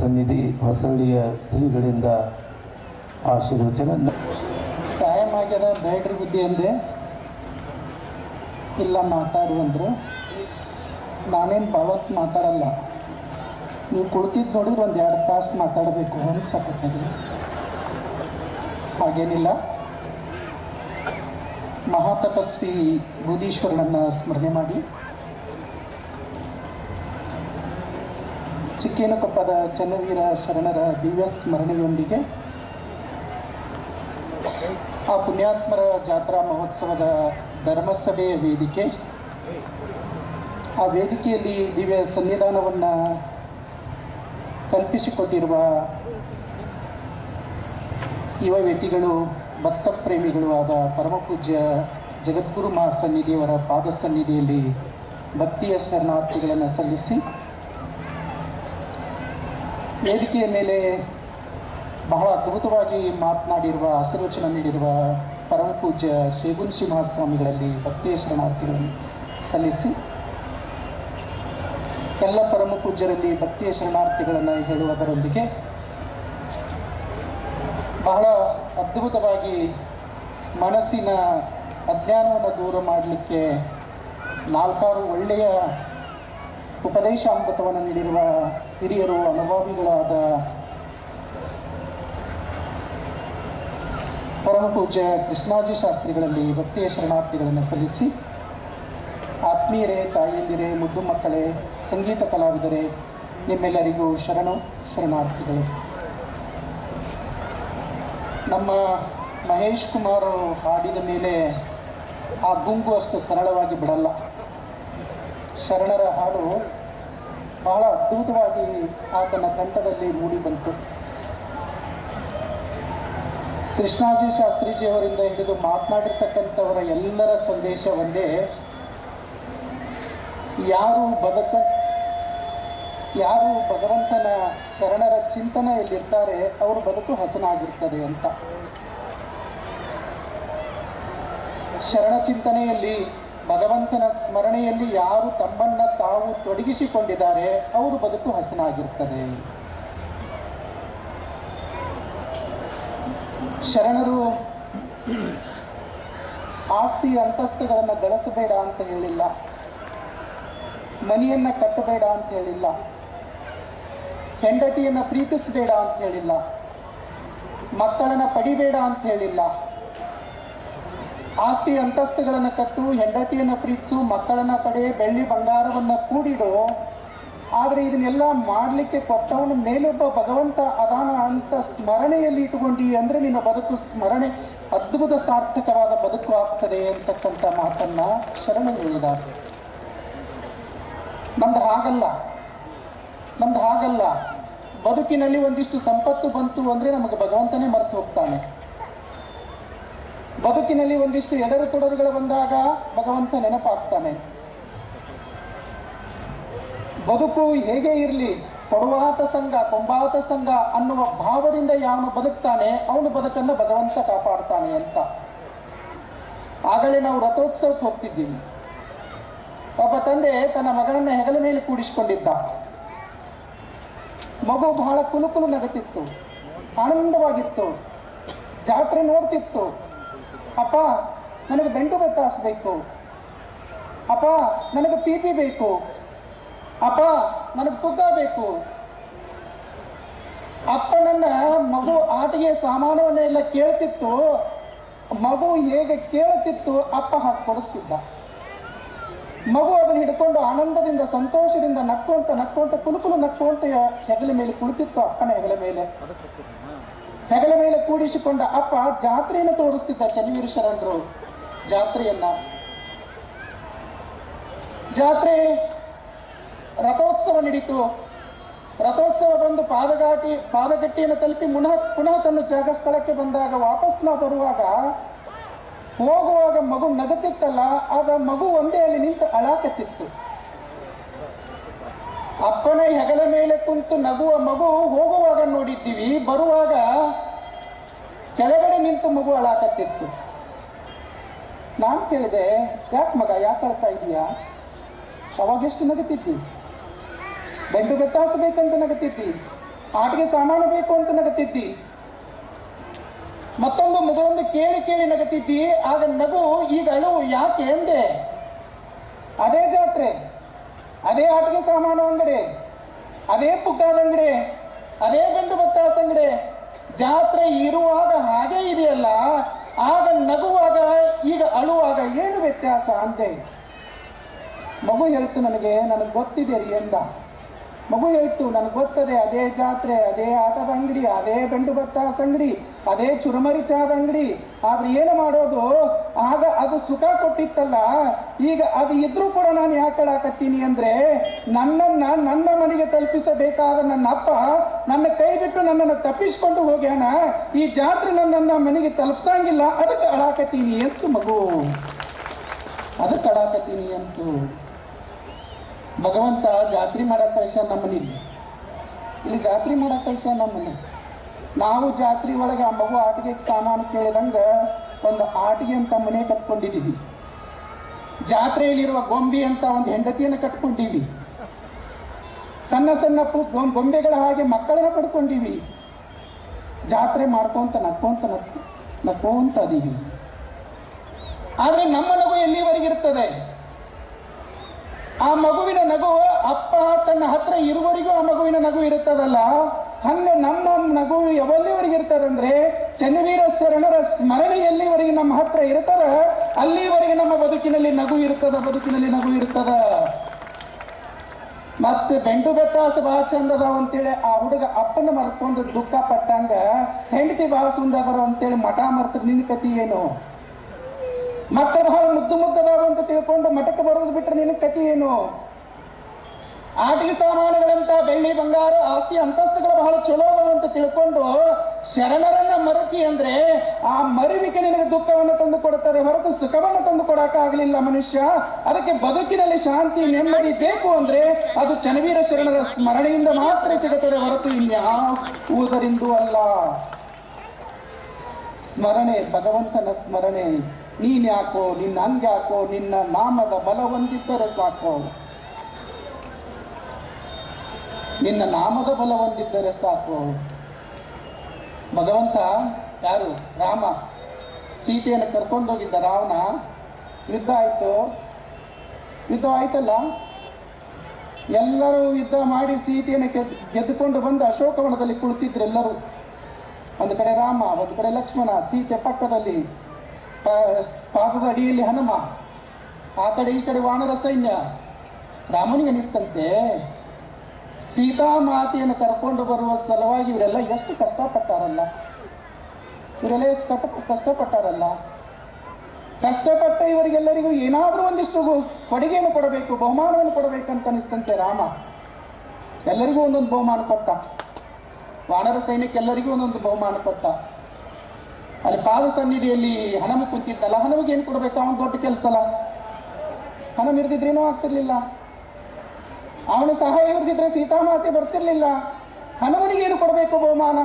ಸನ್ನಿಧಿ ಹೊಸಳ್ಳಿಯ ಶ್ರೀಗಳಿಂದ ಆಶೀರ್ವಚನ. ಟೈಮ್ ಆಗ್ಯದ, ಬೇಡ್ರಿ ಬುದ್ಧಿ ಅಂದೆ. ಇಲ್ಲ ಮಾತಾಡು ಅಂದ್ರೆ. ನಾನೇನು ಭಾವತ್ ಮಾತಾಡಲ್ಲ. ನೀವು ಕುಳಿತಿದ್ದು ನೋಡಿದ್ರೆ ಒಂದು ಎರಡು ತಾಸು ಮಾತಾಡಬೇಕು ಅನಿಸಕತ್ತದೆ. ಹಾಗೇನಿಲ್ಲ. ಮಹಾತಪಸ್ವಿ ಬೂದೀಶ್ವರನನ್ನು ಸ್ಮರಣೆ ಮಾಡಿ. ಚಿಕ್ಕೇನಕೊಪ್ಪದ ಚನ್ನವೀರ ಶರಣರ ದಿವ್ಯ ಸ್ಮರಣೆಯೊಂದಿಗೆ ಆ ಪುಣ್ಯಾತ್ಮರ ಜಾತ್ರಾ ಮಹೋತ್ಸವದ ಧರ್ಮಸಭೆಯ ವೇದಿಕೆ. ಆ ವೇದಿಕೆಯಲ್ಲಿ ದಿವ್ಯ ಸನ್ನಿಧಾನವನ್ನು ಕಲ್ಪಿಸಿಕೊಟ್ಟಿರುವ ಯುವ ವ್ಯಕ್ತಿಗಳು ಭಕ್ತ ಪ್ರೇಮಿಗಳು ಆದ ಪರಮಪೂಜ್ಯ ಜಗದ್ಗುರು ಮಹಾಸನ್ನಿಧಿಯವರ ಪಾದ ಸನ್ನಿಧಿಯಲ್ಲಿ ಭಕ್ತಿಯ ಶರಣಾರ್ಥಿಗಳನ್ನು ಸಲ್ಲಿಸಿ ವೇದಿಕೆಯ ಮೇಲೆ ಬಹಳ ಅದ್ಭುತವಾಗಿ ಮಾತನಾಡಿರುವ, ಆಶೀರ್ವಚನ ನೀಡಿರುವ ಪರಮ ಪೂಜ್ಯ ಶೇಗುನ್ ಮಹಾಸ್ವಾಮಿಗಳಲ್ಲಿ ಭಕ್ತಿಯ ಶರಣಾರ್ಥಿಗಳನ್ನು ಸಲ್ಲಿಸಿ, ಎಲ್ಲ ಪರಮ ಪೂಜ್ಯರಲ್ಲಿ ಭಕ್ತಿಯ ಶರಣಾರ್ಥಿಗಳನ್ನು ಹೇಳುವುದರೊಂದಿಗೆ ಬಹಳ ಅದ್ಭುತವಾಗಿ ಮನಸ್ಸಿನ ಅಜ್ಞಾನವನ್ನು ದೂರ ಮಾಡಲಿಕ್ಕೆ ನಾಲ್ಕಾರು ಒಳ್ಳೆಯ ಉಪದೇಶಾಮೃತವನ್ನು ನೀಡಿರುವ ಹಿರಿಯರು, ಅನುಭವಿಗಳಾದ ಪರಮ ಪೂಜ್ಯ ಕೃಷ್ಣಾಜಿ ಶಾಸ್ತ್ರಿಗಳಲ್ಲಿ ಭಕ್ತಿಯ ಶರಣಾರ್ಥಿಗಳನ್ನು ಸಲ್ಲಿಸಿ, ಆತ್ಮೀಯರೇ ತಾಯಿಯಂದಿರೇ ಮುದ್ದು ಮಕ್ಕಳೇ, ಸಂಗೀತ ಕಲಾವಿದರೇ, ನಿಮ್ಮೆಲ್ಲರಿಗೂ ಶರಣು ಶರಣಾರ್ಥಿಗಳು. ನಮ್ಮ ಮಹೇಶ್ ಕುಮಾರ್ ಹಾಡಿದ ಮೇಲೆ ಆ ಗುಂಗು ಅಷ್ಟು ಸರಳವಾಗಿ ಬಿಡಲ್ಲ. ಶರಣರ ಹಾಡು ಬಹಳ ಅದ್ಭುತವಾಗಿ ಆತನ ಕಂಠದಲ್ಲಿ ಮೂಡಿ ಬಂತು. ಕೃಷ್ಣಾಜಿ ಶಾಸ್ತ್ರೀಜಿಯವರಿಂದ ಹಿಡಿದು ಮಾತನಾಡಿರ್ತಕ್ಕಂಥವರ ಎಲ್ಲರ ಸಂದೇಶ ಒಂದೇ. ಯಾರು ಬದುಕ, ಯಾರು ಭಗವಂತನ ಶರಣರ ಚಿಂತನೆಯಲ್ಲಿರ್ತಾರೆ, ಅವರು ಬದುಕು ಹಸನಾಗಿರ್ತದೆ ಅಂತ. ಶರಣ ಚಿಂತನೆಯಲ್ಲಿ ಭಗವಂತನ ಸ್ಮರಣೆಯಲ್ಲಿ ಯಾರು ತಮ್ಮನ್ನ ತಾವು ತೊಡಗಿಸಿಕೊಂಡಿದ್ದಾರೆ, ಅವರು ಬದುಕು ಹಸನಾಗಿರುತ್ತದೆ. ಶರಣರು, ಆಸ್ತಿ ಅಂತಸ್ತುಗಳನ್ನು ಗಳಿಸಬೇಡ ಅಂತ ಹೇಳಿಲ್ಲ. ಮನೆಯನ್ನ ಕಟ್ಟಬೇಡ ಅಂತ ಹೇಳಿಲ್ಲ. ಹೆಂಡತಿಯನ್ನ ಪ್ರೀತಿಸಬೇಡ ಅಂತ ಹೇಳಿಲ್ಲ. ಮಕ್ಕಳನ್ನ ಪಡಿಬೇಡ ಅಂತ ಹೇಳಿಲ್ಲ. ಆಸ್ತಿ ಅಂತಸ್ತುಗಳನ್ನು ಕಟ್ಟು, ಹೆಂಡತಿಯನ್ನು ಪ್ರೀತಿಸು, ಮಕ್ಕಳನ್ನ ಪಡೆ, ಬೆಳ್ಳಿ ಬಂಗಾರವನ್ನು ಕೂಡಿಡು. ಆದರೆ ಇದನ್ನೆಲ್ಲ ಮಾಡಲಿಕ್ಕೆ ಕೊಟ್ಟವನ ಮೇಲೊಬ್ಬ ಭಗವಂತ ಅದಾನ ಅಂತ ಸ್ಮರಣೆಯಲ್ಲಿ ಇಟ್ಟುಕೊಂಡಿ ಅಂದರೆ ನಿನ್ನ ಬದುಕು ಸ್ಮರಣೆ, ಅದ್ಭುತ ಸಾರ್ಥಕವಾದ ಬದುಕು ಆಗ್ತದೆ ಅಂತಕ್ಕಂಥ ಮಾತನ್ನ ಶರಣರು ನಮ್ದು ಹಾಗಲ್ಲ. ನಮ್ದು ಹಾಗಲ್ಲ. ಬದುಕಿನಲ್ಲಿ ಒಂದಿಷ್ಟು ಸಂಪತ್ತು ಬಂತು ಅಂದರೆ ನಮಗೆ ಭಗವಂತನೇ ಮರೆತು ಹೋಗ್ತಾನೆ. ಬದುಕಿನಲ್ಲಿ ಒಂದಿಷ್ಟು ಎಡರು ತೊಡರುಗಳು ಬಂದಾಗ ಭಗವಂತ ನೆನಪಾಗ್ತಾನೆ. ಬದುಕು ಹೇಗೆ ಇರಲಿ? ಕೊಡುವಾತ ಸಂಘ, ಕೊಂಬಾತ ಸಂಘ ಅನ್ನುವ ಭಾವದಿಂದ ಯಾವನು ಬದುಕ್ತಾನೆ, ಅವನು ಬದುಕನ್ನು ಭಗವಂತ ಕಾಪಾಡ್ತಾನೆ ಅಂತ. ಆಗಲೇ ನಾವು ರಥೋತ್ಸವಕ್ಕೆ ಹೋಗ್ತಿದ್ದೀವಿ. ಒಬ್ಬ ತಂದೆ ತನ್ನ ಮಗನನ್ನ ಹೆಗಲ ಮೇಲೆ ಕೂಡಿಸಿಕೊಂಡಿದ್ದ. ಮಗು ಬಹಳ ಕುಲುಕುಲು ನಗುತ್ತಿತ್ತು, ಆನಂದವಾಗಿತ್ತು, ಜಾತ್ರೆ ನೋಡ್ತಿತ್ತು. ಅಪ್ಪ ನನಗೆ ಬೆಂಡು ಬೆತ್ತಾಸಬೇಕು ಅಪ್ಪ ನನಗೆ ಪಿ ಬೇಕು. ಅಪ್ಪ ನನಗೆ ಪುಗ್ಗ ಬೇಕು. ಅಪ್ಪನನ್ನ ಮಗು ಆಟಿಗೆ ಸಾಮಾನವನ್ನೆಲ್ಲ ಕೇಳ್ತಿತ್ತು. ಮಗು ಹೇಗೆ ಕೇಳ್ತಿತ್ತು, ಅಪ್ಪ ಹಾಕಿ ಕೊಡಿಸ್ತಿದ್ದ. ಮಗು ಅದನ್ನು ಹಿಡ್ಕೊಂಡು ಆನಂದದಿಂದ, ಸಂತೋಷದಿಂದ ನಕ್ಕೊಂತ ನಕ್ಕೊಂತ ಕುಲುಕುಲು ನಕ್ಕೊಂತ ಹೆಗಲ ಮೇಲೆ ಕುಳಿತಿತ್ತು ಅಪ್ಪನ ಹೆಗಲ ಮೇಲೆ. ಹೆಗಲ ಮೇಲೆ ಕೂಡಿಸಿಕೊಂಡ ಅಪ್ಪ ಜಾತ್ರೆಯನ್ನು ತೋರಿಸ್ತಿದ್ದ ಚನ್ನವೀರ ಶರಣರು ಜಾತ್ರೆಯನ್ನ. ಜಾತ್ರೆ ರಥೋತ್ಸವ ನಡೀತು. ರಥೋತ್ಸವ ಬಂದು ಪಾದಗಾಟಿ, ಪಾದಗಟ್ಟಿಯನ್ನು ತಲುಪಿ ಪುನಃ ಪುನಃ ತನ್ನ ಜಾಗ ಸ್ಥಳಕ್ಕೆ ಬಂದಾಗ ವಾಪಸ್ ನಾವು ಬರುವಾಗ ಹೋಗುವಾಗ ಮಗು ನಗುತ್ತಿತ್ತಲ್ಲ, ಆಗ ಮಗು ಒಂದೇ ಅಲ್ಲಿ ನಿಂತು ಅಳಾಕತ್ತಿತ್ತು. ಅಪ್ಪನ ಹೆಗಲ ಮೇಲೆ ಕುಂತು ನಗುವ ಮಗು ಹೋಗುವಾಗ ನೋಡಿದ್ದೀವಿ. ಬರುವಾಗ ಕೆಳಗಡೆ ನಿಂತು ಮಗು ಅಳಾಕತ್ತಿತ್ತು. ನಾನು ಕೇಳಿದೆ, ಯಾಕೆ ಮಗ, ಯಾಕೆ ಅಳ್ತಾ ಇದೀಯಾ ಅವಾಗ ಎಷ್ಟು ನಗುತ್ತಿದ್ದಿ ಗಂಡು ಬೆತ್ತಾಸಬೇಕಂತ ನಗುತ್ತಿದ್ದಿ ಆಟಿಗೆ ಸಾಮಾನು ಬೇಕು ಅಂತ ನಗತಿದ್ದಿ. ಮತ್ತೊಂದು ಮಗದೊಂದು ಕೇಳಿ ಕೇಳಿ ನಗತಿದ್ದಿ. ಆಗ ನಗು, ಈಗ ಅಳುವು ಯಾಕೆ? ಎಂದೆ ಅದೇ ಜಾತ್ರೆ. ಅದೇ ಆಟಿಕೆ ಸಾಮಾನು ಅಂಗಡಿ, ಅದೇ ಪುಗ್ಗಾದ ಅಂಗಡಿ, ಅದೇ ಗಂಡು ಬತ್ತಾಸ ಅಂಗಡಿ. ಜಾತ್ರೆ ಇರುವಾಗ ಹಾಗೆ ಇದೆಯಲ್ಲ, ಆಗ ನಗುವಾಗ, ಈಗ ಅಳುವಾಗ ಏನು ವ್ಯತ್ಯಾಸ ಅಂತೆ ಮಗು ಹೇಳ್ತು ನನಗೆ ನನಗೆ ಗೊತ್ತಿದೆ ರೀ ಎಂದ. ಮಗು ಹೇಳ್ತು, ನನಗೆ ಗೊತ್ತದೆ, ಅದೇ ಜಾತ್ರೆ, ಅದೇ ಆಟದ ಅಂಗಡಿ, ಅದೇ ಬೆಂಡು ಬತ್ತಾಸ ಅಂಗಡಿ ಅದೇ ಚುರುಮರಿ ಚಹದ ಅಂಗಡಿ. ಆದ್ರೆ ಏನು ಮಾಡೋದು? ಆಗ ಅದು ಸುಖ ಕೊಟ್ಟಿತ್ತಲ್ಲ. ಈಗ ಅದು ಇದ್ರೂ ಕೂಡ ನಾನು ಯಾಕೆ ಹೇಳಾಕತ್ತೀನಿ ಅಂದ್ರೆ, ನನ್ನನ್ನ ನನ್ನ ಮನೆಗೆ ತಲುಪಿಸಬೇಕಾದ ನನ್ನ ಅಪ್ಪ ನನ್ನ ಕೈ ಬಿಟ್ಟು ನನ್ನನ್ನು ತಪ್ಪಿಸ್ಕೊಂಡು ಹೋಗ್ಯಾನ. ಈ ಜಾತ್ರೆ ನನ್ನನ್ನ ಮನೆಗೆ ತಲುಪಿಸಂಗಿಲ್ಲ. ಅದಕ್ಕೆ ಅಳಾಕತ್ತೀನಿ ಅಂತು ಮಗು? ಅದಕ್ಕೆ ಅಳಾಕತ್ತೀನಿ ಅಂತು ಭಗವಂತ ಜಾತ್ರೆ ಮಾಡಕ್ ಕಳಿಸ ನಮ್ಮನಿಲ್ಲ. ಇಲ್ಲಿ ಜಾತ್ರೆ ಮಾಡಕ್ ಕಳಿಸ ನಮ್ಮನೆ. ನಾವು ಜಾತ್ರೆ ಒಳಗೆ ಆ ಮಗು ಆಟಿಗೆ ಸಾಮಾನು ಕೇಳಿದಂಗ ಒಂದು ಆಟಿಗೆ ಅಂತ ಮನೆ ಕಟ್ಕೊಂಡಿದ್ದೀವಿ. ಜಾತ್ರೆಯಲ್ಲಿರುವ ಗೊಂಬೆ ಅಂತ ಒಂದು ಹೆಂಡತಿಯನ್ನು ಕಟ್ಕೊಂಡಿವಿ ಸಣ್ಣ ಸಣ್ಣ ಗೊಂಬೆಗಳ ಹಾಗೆ ಮಕ್ಕಳನ್ನ ಪಡ್ಕೊಂಡಿವಿ ಜಾತ್ರೆ ಮಾಡ್ಕೊಂತ ನಕ್ಕೊಂತ ನಕ್ ನಕ್ಕೊಂತ ಅದೀವಿ. ಆದ್ರೆ ನಮ್ಮ ನಗು ಎಲ್ಲಿವರೆಗಿರ್ತದೆ ಆ ಮಗುವಿನ ನಗು ಅಪ್ಪ ತನ್ನ ಹತ್ರ ಇರುವವರೆಗೂ ಆ ಮಗುವಿನ ನಗು ಇರುತ್ತದಲ್ಲ? ಹಂಗ ನಮ್ಮ ನಗು ಎಲ್ಲಿವರೆಗೆ ಇರ್ತದಂದ್ರೆ ಚನ್ನವೀರ ಶರಣರ ಸ್ಮರಣೆ ಎಲ್ಲಿವರೆಗೆ ನಮ್ಮ ಹತ್ರ ಇರ್ತದ ಅಲ್ಲಿವರೆಗೆ ನಮ್ಮ ಬದುಕಿನಲ್ಲಿ ನಗು ಇರ್ತದ ಬದುಕಿನಲ್ಲಿ ನಗು ಇರ್ತದ ಮತ್ತೆ ಬೆಂಡು ಬೆತ್ತಾಸ ಬಹಳ ಚಂದದ ಅಂತೇಳಿ ಆ ಹುಡುಗ ಅಪ್ಪನ ಮರ್ಕೊಂಡು ದುಃಖ ಪಟ್ಟಂಗ ಹೆಂಡತಿ ಬಹಳ ಸುಂದರ ಅಂತೇಳಿ ಮಠ ಮರ್ತ ನಿನ್ನ ಕತಿ ಏನು? ಮತ್ತೆ ಬಹಳ ಮುದ್ದು ಮುದ್ದದಾವ ಅಂತ ತಿಳ್ಕೊಂಡು ಮಠಕ್ಕೆ ಬರೋದು ಬಿಟ್ರೆ ನಿನ್ನ ಕತಿ ಏನು? ಆಟಿಕೆ ಸಾಮಾನುಗಳಂತ ಬೆಳ್ಳಿ ಬಂಗಾರ, ಆಸ್ತಿ ಅಂತಸ್ತುಗಳು ಬಹಳ ಚಲೋ ಅಂತ ತಿಳ್ಕೊಂಡು ಶರಣರನ್ನ ಮರತಿ ಅಂದ್ರೆ ಆ ಮರುವಿಕೆ ನಿನಗೆ ದುಃಖವನ್ನು ತಂದು ಕೊಡುತ್ತದೆ ಹೊರತು ಸುಖವನ್ನು ತಂದು ಕೊಡಕ ಆಗಲಿಲ್ಲ ಮನುಷ್ಯ. ಅದಕ್ಕೆ ಬದುಕಿನಲ್ಲಿ ಶಾಂತಿ, ನೆಮ್ಮದಿ ಬೇಕು ಅಂದ್ರೆ ಅದು ಚನವೀರ ಶರಣರ ಸ್ಮರಣೆಯಿಂದ ಮಾತ್ರ ಸಿಗುತ್ತದೆ ಹೊರತು ಇನ್ಯಾವುದರಿಂದೂ ಅಲ್ಲ. ಸ್ಮರಣೆ, ಭಗವಂತನ ಸ್ಮರಣೆ ನೀನ್ ಯಾಕೋ ನಿನ್ನ ಹಂಗ್ಯಾಕೋ ನಿನ್ನ ನಾಮದ ಬಲ ಸಾಕೋ ಸಾಕು. ನಿನ್ನ ನಾಮದ ಬಲ ಹೊಂದಿದ್ದರೆ ಸಾಕು. ಭಗವಂತ ಯಾರು? ರಾಮ. ಸೀತೆಯನ್ನು ಕರ್ಕೊಂಡೋಗಿದ್ದ ರಾವಣ ಯುದ್ಧ ಆಯಿತು. ಯುದ್ಧ ಆಯ್ತಲ್ಲ? ಎಲ್ಲರೂ ಯುದ್ಧ ಮಾಡಿ ಸೀತೆಯನ್ನು ಗೆದ್, ಗೆದ್ದುಕೊಂಡು ಬಂದು ಅಶೋಕವನದಲ್ಲಿ ಕುಳಿತಿದ್ರು ಎಲ್ಲರೂ. ಒಂದು ಕಡೆ ರಾಮ, ಒಂದು ಕಡೆ ಲಕ್ಷ್ಮಣ, ಸೀತೆ ಪಕ್ಕದಲ್ಲಿ ಪಾದದ ಅಡಿಯಲ್ಲಿ ಹನುಮ, ಆ ಕಡೆ ಈ ಕಡೆ ವಾನರ ಸೈನ್ಯ. ರಾಮನಿಗೆ ಅನಿಸ್ತಂತೆ. ಸೀತಾಮಾತೆಯನ್ನು ಕರ್ಕೊಂಡು ಬರುವ ಸಲುವಾಗಿ ಇವರೆಲ್ಲ ಎಷ್ಟು ಕಷ್ಟಪಟ್ಟಾರಲ್ಲ. ಇವರೆಲ್ಲ ಎಷ್ಟು ಕಷ್ಟ ಕಷ್ಟಪಟ್ಟಾರಲ್ಲ. ಕಷ್ಟಪಟ್ಟ ಇವರಿಗೆಲ್ಲರಿಗೂ ಏನಾದರೂ ಒಂದಿಷ್ಟು ಕೊಡುಗೆಯನ್ನು ಕೊಡಬೇಕು, ಬಹುಮಾನವನ್ನು ಕೊಡಬೇಕಂತ ಅನಿಸ್ತಂತೆ ರಾಮ. ಎಲ್ಲರಿಗೂ ಒಂದೊಂದು ಬಹುಮಾನ ಕೊಟ್ಟ. ವಾನರ ಸೈನ್ಯಕ್ಕೆಲ್ಲರಿಗೂ ಒಂದೊಂದು ಬಹುಮಾನ ಕೊಟ್ಟ. ಅಲ್ಲಿ ಪಾದ ಸನ್ನಿಧಿಯಲ್ಲಿ ಹಣಮು ಕುಂತಿದ್ದಲ್ಲ ಹನಮಗೆ ಏನು ಕೊಡಬೇಕು? ಅವನು ದೊಡ್ಡ ಕೆಲಸ ಅಲ್ಲ ಹನುಮ ಇರ್ದಿದ್ರೇನೂ ಆಗ್ತಿರ್ಲಿಲ್ಲ. ಅವನ ಸಹಾಯ ಇರ್ದಿದ್ರೆ ಸೀತಾಮಾತೆ ಬರ್ತಿರ್ಲಿಲ್ಲ. ಹನುಮನಿಗೆ ಏನು ಕೊಡಬೇಕು ಬಹುಮಾನ?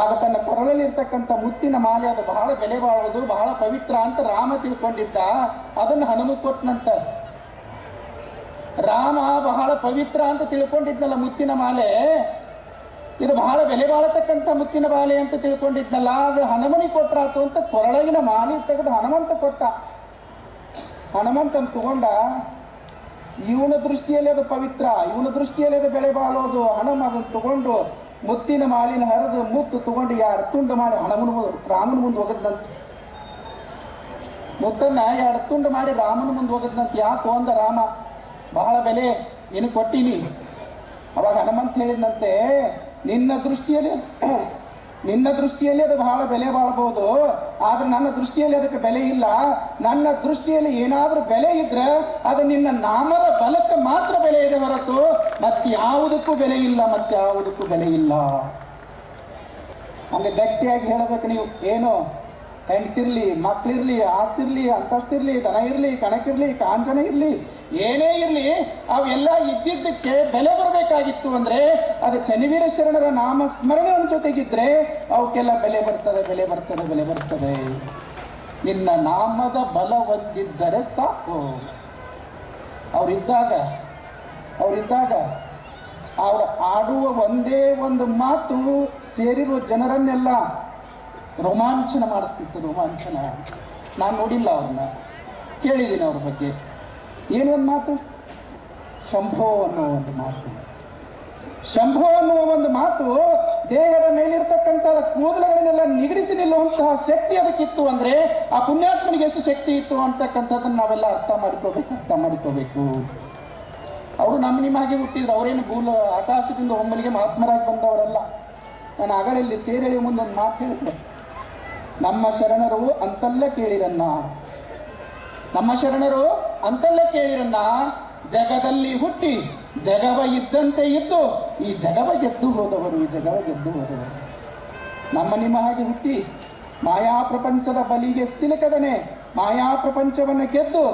ಆಗ ತನ್ನ ಕೊರಳಲ್ಲಿ ಇರ್ತಕ್ಕಂಥ ಮುತ್ತಿನ ಮಾಲೆ ಅದು ಬಹಳ ಬೆಲೆ ಬಾಳುವುದು ಬಹಳ ಪವಿತ್ರ ಅಂತ ರಾಮ ತಿಳ್ಕೊಂಡಿದ್ದ. ಅದನ್ನು ಹನುಮ ಕೊಟ್ಟನಂತ ರಾಮ ಬಹಳ ಪವಿತ್ರ ಅಂತ ತಿಳ್ಕೊಂಡಿದ್ನಲ್ಲ ಮುತ್ತಿನ ಮಾಲೆ? ಇದು ಬಹಳ ಬೆಲೆ ಬಾಳತಕ್ಕಂಥ ಮುತ್ತಿನ ಮಾಲೆ ಅಂತ ತಿಳ್ಕೊಂಡಿದ್ನಲ್ಲ, ಆದ್ರೆ ಹನುಮನಿಗೆ ಕೊಟ್ರಾತು ಅಂತ ಕೊರಳಗಿನ ಮಾಲೆ ತೆಗೆದು ಹನುಮಂತ ಕೊಟ್ಟ. ಹನುಮಂತನ್ ತಗೊಂಡ ಇವನ ದೃಷ್ಟಿಯಲ್ಲಿ ಅದು ಪವಿತ್ರ, ಇವನ ದೃಷ್ಟಿಯಲ್ಲಿ ಅದು ಬೆಳೆ ಬಾಳೋದು ಹಣ ಅದನ್ನು ತಗೊಂಡು ಮುತ್ತಿನ ಮಾಲಿನ ಹರಿದು ಮುತ್ತು ತಗೊಂಡು ಯಾರು ತುಂಡು ಮಾಡಿ ಹನುಮನ ಮುಂದೆ, ರಾಮನ ಮುಂದೆ ಹೋಗದ್ನಂತ. ಮುತ್ತನ್ನ ಎರಡು ತುಂಡು ಮಾಡಿ ರಾಮನ ಮುಂದೆ ಹೋಗದ್ನಂತ ಯಾಕೋ ಅಂದ ರಾಮ ಬಹಳ ಬೆಲೆ ಏನು ಕೊಟ್ಟಿನಿ. ಅವಾಗ ಹನುಮಂತ ಹೇಳಿದಂತೆ ನಿನ್ನ ದೃಷ್ಟಿಯಲ್ಲಿ ನಿನ್ನ ದೃಷ್ಟಿಯಲ್ಲಿ ಅದು ಬಹಳ ಬೆಲೆ ಬಾಳಬಹುದು, ಆದ್ರೆ ನನ್ನ ದೃಷ್ಟಿಯಲ್ಲಿ ಅದಕ್ಕೆ ಬೆಲೆ ಇಲ್ಲ. ನನ್ನ ದೃಷ್ಟಿಯಲ್ಲಿ ಏನಾದರೂ ಬೆಲೆ ಇದ್ರೆ ಅದು ನಿನ್ನ ನಾಮದ ಬಲಕ್ಕೆ ಮಾತ್ರ ಬೆಲೆ ಇದೆ ಹೊರತು ಮತ್ಯಾವುದಕ್ಕೂ ಬೆಲೆ ಇಲ್ಲ ಮತ್ಯಾವುದಕ್ಕೂ ಬೆಲೆ ಇಲ್ಲ. ಹಂಗೆ ಗಟ್ಟಿಯಾಗಿ ಹೇಳಬೇಕು ನೀವು, ಏನು? ಹೆಂಡ್ತಿರ್ಲಿ, ಮಕ್ಳಿರ್ಲಿ, ಆಸ್ತಿರ್ಲಿ, ಅಂತಸ್ತಿರ್ಲಿ, ದನ ಇರ್ಲಿ ಕಣಕ್ಕಿರ್ಲಿ ಕಾಂಚನ ಇರ್ಲಿ ಏನೇ ಇರಲಿ ಅವೆಲ್ಲ ಇದ್ದಿದ್ದಕ್ಕೆ ಬೆಲೆ ಬರಬೇಕಾಗಿತ್ತು ಅಂದ್ರೆ ಅದು ಚನಿವೀರ ಶರಣರ ನಾಮ ಸ್ಮರಣೆ ಅವನ ಜೊತೆಗಿದ್ರೆ ಅವಕ್ಕೆಲ್ಲ ಬೆಲೆ ಬರ್ತದೆ ಬೆಲೆ ಬರ್ತದೆ ಬೆಲೆ ಬರ್ತದೆ. ನಿನ್ನ ನಾಮದ ಬಲ ಒಂದಿದ್ದರೆ ಸಾಕು. ಅವರಿದ್ದಾಗ ಅವರಿದ್ದಾಗ ಅವರು ಆಡುವ ಒಂದೇ ಒಂದು ಮಾತು ಸೇರಿರುವ ಜನರನ್ನೆಲ್ಲ ರೋಮಾಂಚನ ಮಾಡಿಸ್ತಿತ್ತು, ರೋಮಾಂಚನ. ನಾನು ನೋಡಿಲ್ಲ ಅವ್ರನ್ನ. ಕೇಳಿದ್ದೀನಿ ಅವ್ರ ಬಗ್ಗೆ. ಏನು ಒಂದು ಮಾತು? ಶಂಭೋ ಅನ್ನೋ ಒಂದು ಮಾತು. ಶಂಭೋ ಅನ್ನುವ ಒಂದು ಮಾತು ದೇಹದ ಮೇಲಿರ್ತಕ್ಕಂಥ ಕೂದಲುಗಳನ್ನೆಲ್ಲ ನಿಗಡಿಸಿ ನಿಲ್ಲುವಂತಹ ಶಕ್ತಿ ಅದಕ್ಕಿತ್ತು ಅಂದ್ರೆ ಆ ಪುಣ್ಯಾತ್ಮನಿಗೆ ಎಷ್ಟು ಶಕ್ತಿ ಇತ್ತು ಅಂತಕ್ಕಂಥದ್ದನ್ನ ನಾವೆಲ್ಲ ಅರ್ಥ ಮಾಡ್ಕೋಬೇಕು ಅರ್ಥ ಮಾಡ್ಕೋಬೇಕು. ಅವರು ನಮ್ಮ ನಿಮ್ಮ ಹಾಗೆ ಹುಟ್ಟಿದ್ರು, ಅವರೇನು ಭೂಲ ಆಕಾಶದಿಂದ ಒಮ್ಮಲಿಗೆ ಮಹಾತ್ಮರಾಗಿ ಬಂದವರಲ್ಲ. ನಾನು ಆಗಲೇ ಇಲ್ಲಿ ಮುಂದೊಂದು ಮಾತು ಹೇಳಿದೆ ನಮ್ಮ ಶರಣರು ಅಂತಲ್ಲ ಕೇಳಿರನ್ನ. ನಮ್ಮ ಶರಣರು ಅಂತಲ್ಲ ಕೇಳಿರನ್ನ ಜಗದಲ್ಲಿ ಹುಟ್ಟಿ ಜಗವ ಇದ್ದಂತೆ ಇದ್ದು, ಈ ಜಗವ ಗೆದ್ದು ಹೋದವರು, ಈ ಜಗವ ಗೆದ್ದು ಹೋದವರು. ನಮ್ಮ ನಿಮ್ಮ ಹಾಗೆ ಹುಟ್ಟಿ ಮಾಯಾ ಪ್ರಪಂಚದ ಬಲಿಗೆ ಸಿಲುಕದನೆ, ಮಾಯಾ ಪ್ರಪಂಚವನ್ನು ಗೆದ್ದು,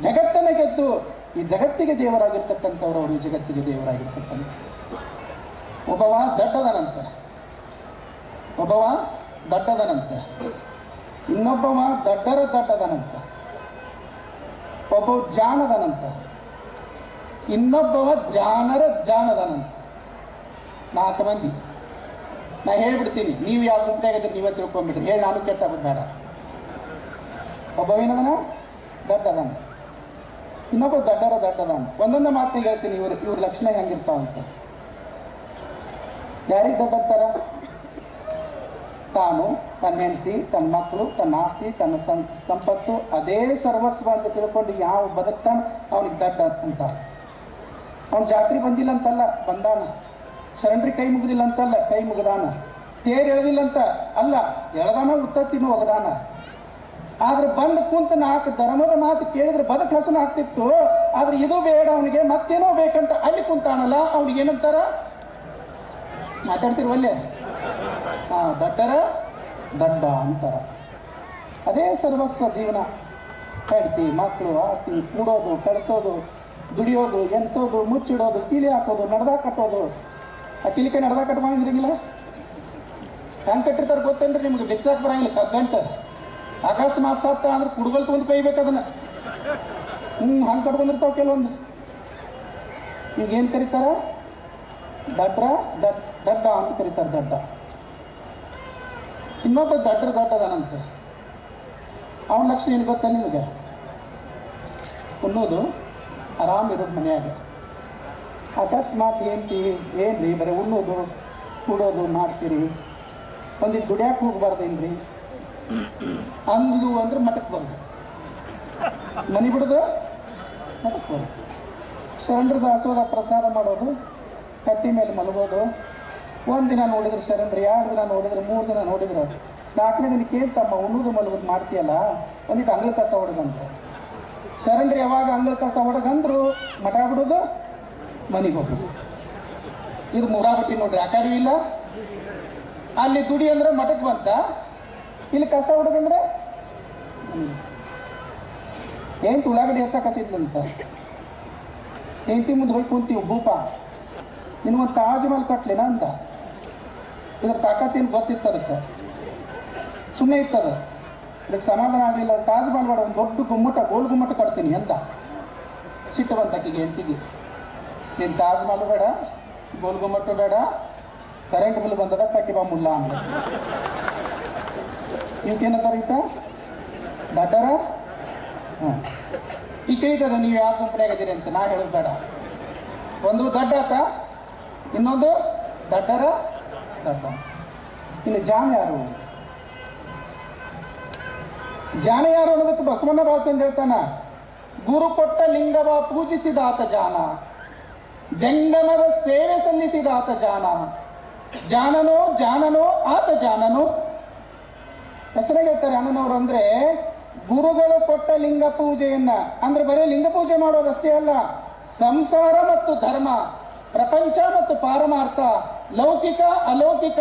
ಜಗತ್ತನ್ನು ಗೆದ್ದು, ಈ ಜಗತ್ತಿಗೆ ದೇವರಾಗಿರ್ತಕ್ಕಂಥವ್ರು ಅವರು, ಈ ಜಗತ್ತಿಗೆ ದೇವರಾಗಿರ್ತಕ್ಕಂಥ. ಒಬ್ಬವ ದಡ್ಡದನಂತೆ ಒಬ್ಬವ ದಡ್ಡದನಂತೆ ಇನ್ನೊಬ್ಬವ ದಡ್ಡರ ದಡ್ಡದನಂತೆ ಒಬ್ಬ ಜಾಣದನಂತ ಇನ್ನೊಬ್ಬವ ಜಾಣರ ಜಾಣದನಂತ ನಾಲ್ಕು ಮಂದಿ. ನಾ ಹೇಳ್ಬಿಡ್ತೀನಿ, ನೀವು ಯಾವ ಗುಂಪಾಗಿದ್ರೆ ನೀವೇ ತಿಳ್ಕೊಂಬಿಟ್ರಿ ಹೇಳಿ, ನಾನು ಕೆಟ್ಟಾಗೋದು ಒಬ್ಬ ವಿನದನ ದಡ್ಡದನ. ಇನ್ನೊಬ್ಬ ದಡ್ಡರ ದಡ್ಡದನ. ಒಂದೊಂದು ಮಾತಿಗೆ ಹೇಳ್ತೀನಿ ಇವ್ರ ಇವ್ರ ಲಕ್ಷಣ ಹೆಂಗಿರ್ತಾವಂತ. ಯಾರಿಗೆ ದೊಡ್ಡ ಅಂತಾರ ತಾನು ತನ್ನ ಹೆಂಡತಿ, ತನ್ನ ಮಕ್ಕಳು, ತನ್ನ ಆಸ್ತಿ, ತನ್ನ ಸಂಪತ್ತು, ಅದೇ ಸರ್ವಸ್ವ ಅಂತ ತಿಳ್ಕೊಂಡು ಯಾವ ಬದುಕ್ತಾನ ಅವನಿಗೆ ದಡ್ಡ ಅಂತ ಅವ್ನು ಜಾತ್ರೆ ಬಂದಿಲ್ಲ ಅಂತಲ್ಲ ಬಂದಾನ. ಶರಣರಿ ಕೈ ಮುಗಿದಿಲ್ಲ ಅಂತಲ್ಲ ಕೈ ಮುಗಿದಾನ. ತೇರು ಎಳ್ದಿಲ್ಲ ಅಂತ ಅಲ್ಲ, ಎಳ್ದಾನ ಉತ್ತತ್ತಿನೂ ಒಗದಾನ ಆದ್ರೆ ಬಂದು ಕುಂತ ನಾಲ್ಕು ಧರ್ಮದ ಮಾತು ಕೇಳಿದ್ರೆ ಬದುಕ ಹಸನ ಆಗ್ತಿತ್ತು. ಆದ್ರೆ ಇದು ಬೇಡ, ಅವನಿಗೆ ಮತ್ತೇನೋ ಬೇಕಂತ ಅಲ್ಲಿ ಕುಂತಾನಲ್ಲ, ಅವ್ನಿಗೆ ಏನಂತಾರ? ಮಾತಾಡ್ತಿರ್ವಲ್ಲೇ ದಡ್ಡರ ದಡ್ಡ ಅಂತಾರ. ಅದೇ ಸರ್ವಸ್ವ ಜೀವನ. ಹೆಂಡತಿ ಮಕ್ಕಳು ಆಸ್ತಿ, ಕೂಡೋದು, ಕಳಿಸೋದು, ದುಡಿಯೋದು, ಎನ್ಸೋದು, ಮುಚ್ಚಿಡೋದು, ಕೀಲಿ ಹಾಕೋದು, ನಡ್ದಾ ಕಟ್ಟೋದು. ಆ ಕಿಲಿಕೆ ನಡ್ದಾ ಕಟ್ಕೊಂಡಿರಂಗಿಲ್ಲ ಹೆಂಗೆ ಕಟ್ಟಿರ್ತಾರೆ ಗೊತ್ತೇನ್ರಿ ನಿಮ್ಗೆ? ಬೆಚ್ಚಾಕ್ ಬರಂಗಿಲ್ಲ, ಕಗ್ಗಂಟ. ಅಕಸ್ಮಾತ್ ಸತ್ತ ಅಂದ್ರೆ ಕುಡುಗಲ್ ತೊಗೊಂಡು ಕೈಬೇಕು ಅದನ್ನ. ಹ್ಞೂ ಹಂಗೆ ಕಟ್ಕೊಂಡಿರ್ತಾವ ಕೆಲವೊಂದು. ಈಗ ಏನು ಕರೀತಾರ? ದಡ್ರ ದಡ್ ದಡ್ಡ ಅಂತ ಕರೀತಾರೆ ದಡ್ಡ. ಇನ್ನೊಬ್ಬ ಡಾಕ್ಟರ್ ದಡ್ಡದನಂತೆ ಅವನ ಲಕ್ಷಣ ಏನು ಗೊತ್ತಾ ನಿಮಗೆ? ಉಣ್ಣೋದು, ಆರಾಮ್ ಇರೋದು ಮನೆಯಾಗ. ಅಕಸ್ಮಾತ್ ಏನ್ತಿ ರೀ ಬರೀ ಉಣ್ಣೋದು, ಕೂಡೋದು ಮಾಡ್ತೀರಿ? ಒಂದಿಟ್ಟು ದುಡಿಯಾಕೆ ಹೋಗ್ಬಾರ್ದೇನ್ರಿ ಅಂದು ಅಂದ್ರೆ ಮಠಕ್ಕೆ ಬರೋದು. ಮನೆ ಬಿಡೋದು ಮಠಕ್ಕೆ ಬರೋದು. ಶರಣರ ದಾಸೋದ ಪ್ರಸಾದ ಮಾಡೋದು, ಕಟ್ಟಿ ಮೇಲೆ ಮಲಗೋದು ಒಂದು ದಿನ ನೋಡಿದ್ರೆ ಶರಣರು ಎರಡು ದಿನ ನೋಡಿದ್ರೆ, ಮೂರು ದಿನ ನೋಡಿದ್ರೆ. ನಾಲ್ಕನೇ ದಿನಕ್ಕೆ ಏನು ತಮ್ಮ, ಉಣ್ಣುದು ಮಲಗುದು ಮಾಡ್ತೀಯಲ್ಲ? ಒಂದಿಟ್ಟು ಅಂಗಳ ಕಸ ಹೊಡೆದಂತ ಶರಣರು ಯಾವಾಗ ಅಂಗಳ ಕಸ ಹೊಡೆದಂದ್ರು ಮಠ ಬಿಡುದು, ಮನೆಗೆ ಹೋಗೋದು. ಇದು ಮುರಾಬಟ್ಟಿ ನೋಡ್ರಿ ಆಕಾರಿ ಇಲ್ಲ. ಅಲ್ಲಿ ದುಡಿ ಅಂದ್ರೆ ಮಠಕ್ಕೆ ಬಂತ. ಇಲ್ಲಿ ಕಸ ಹೊಡೆದಂದ್ರೆ ಏನ್ ಉಳ್ಳಾಗಡ್ಡಿ ಹೆಚ್ಚಾಕತ್ತಿದ್ಲಂತ ಹೆಂಡತಿ ಮುಂದೆ ಹೋಗಿ ಕುಂತೀವಿ, ಭೂಪ. ನಿನ್ಗೊಂದು ತಾಜ್ ಮಹಲ್ ಕಟ್ಲಿನ ಅಂತ? ಇದ್ರ ತಾಕತ್ತೇನು ಗೊತ್ತಿತ್ತು ಅದಕ್ಕೆ ಸುಮ್ಮನೆ ಇತ್ತದ. ಇದಕ್ಕೆ ಸಮಾಧಾನ ಆಗಲಿಲ್ಲ. ತಾಜ್ ಮಹಲ್ ಒಂದು ದೊಡ್ಡ ಗುಮ್ಮಟ, ಗೋಲ್ ಗುಮ್ಮಟ ಕಟ್ತೀನಿ ಅಂತ ಸಿಟ್ಟು ಬಂತ ಎಂತಿಗೆ. ನೀನು ತಾಜ್ ಮಹಲ್ ಬೇಡ, ಗೋಲ್ ಗುಮ್ಮಟ ಬೇಡ ಕರೆಂಟ್ ಬಿಲ್ ಬಂದದ ಕಟ್ಟಿ ಬಾ ಮುಲ್ಲ ಅಂತ ಇವಕ್ಕೇನಂತಾರ ಈಗ ದಡ್ಡರ ಹಾಂ ಈ ತಿಳಿತದ ನೀವು ಯಾವ ಗುಂಪಣೆ ಅಂತ ನಾ ಹೇಳೋದು ಬೇಡ. ಒಂದು ದಡ್ಡ ಇನ್ನೊಂದು ದಡ್ಡರ ದಡ್ಡ ಇನ್ನು ಜಾಣ ಯಾರು? ಜಾಣ ಯಾರು ಅನ್ನೋದಕ್ಕೆ ಬಸವಣ್ಣ ಬಾಚಂದ್ ಹೇಳ್ತಾನ, ಗುರು ಕೊಟ್ಟ ಲಿಂಗವ ಪೂಜಿಸಿದ ಆತ ಜಾನ ಜಂಗಮದ ಸೇವೆ ಸಲ್ಲಿಸಿದ ಆತ ಜಾನ ಜಾನನೋ ಜಾನನೋ ಆತ ಜಾನನು ಹೆಸರಾಗಿ ಹೇಳ್ತಾರೆ, ಅಣ್ಣನವ್ರು ಅಂದ್ರೆ ಗುರುಗಳು ಕೊಟ್ಟ ಲಿಂಗ ಪೂಜೆಯನ್ನ, ಅಂದ್ರೆ ಬರೀ ಲಿಂಗ ಪೂಜೆ ಮಾಡೋದಷ್ಟೇ ಅಲ್ಲ, ಸಂಸಾರ ಮತ್ತು ಧರ್ಮ ಪ್ರಪಂಚ ಮತ್ತು ಪಾರಮಾರ್ಥ, ಲೌಕಿಕ, ಅಲೌಕಿಕ,